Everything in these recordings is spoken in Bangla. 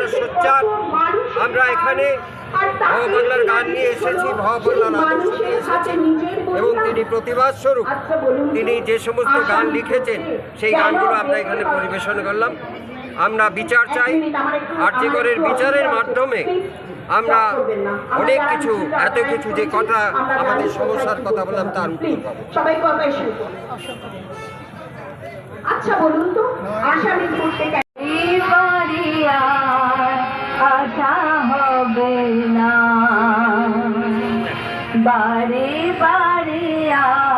আমরা সোচ্চার আমরা এখানে ভব বাংলার গান নিয়ে এসেছি ভব আদর্শ নিয়ে এসেছি। এবং তিনি প্রতিবাদ স্বরূপ তিনি যে সমস্ত গান লিখেছেন সেই গানগুলো আমরা এখানে পরিবেশন করলাম। আমরা বিচার চাই আর্যিকরের বিচারের মাধ্যমে আমরা অনেক কিছু এত কিছু যে কথা আমাদের সমস্যার কথা বললাম তার উত্তর পাবো। আচ্ছা বলুন তো আষাঢ়ি আশা হবে না। বাড়ি বাড়িয়া আশা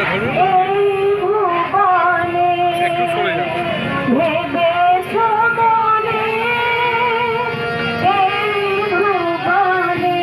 এই ভুবনে ভেবে শুনুনি এই ভুবনে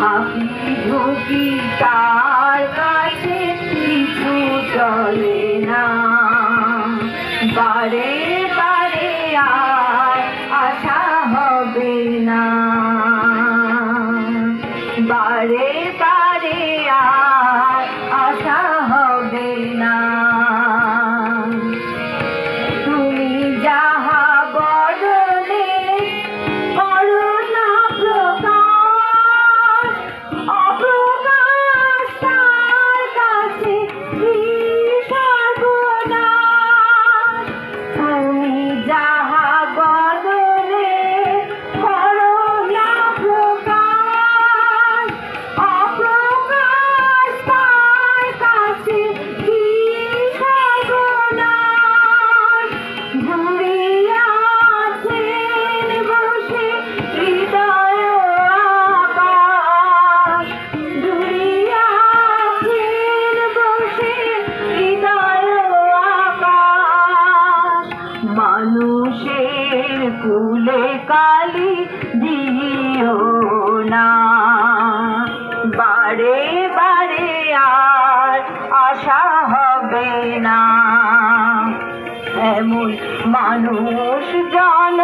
হাসি ঝুঁকি তার কাছে কিছু চলে না। বারে বারে আর আশা হবে না। বারে বারে আর মানুষের কুলে কালি দিও না। বারে বারে আর আশা হবে না। এমন মানুষ জন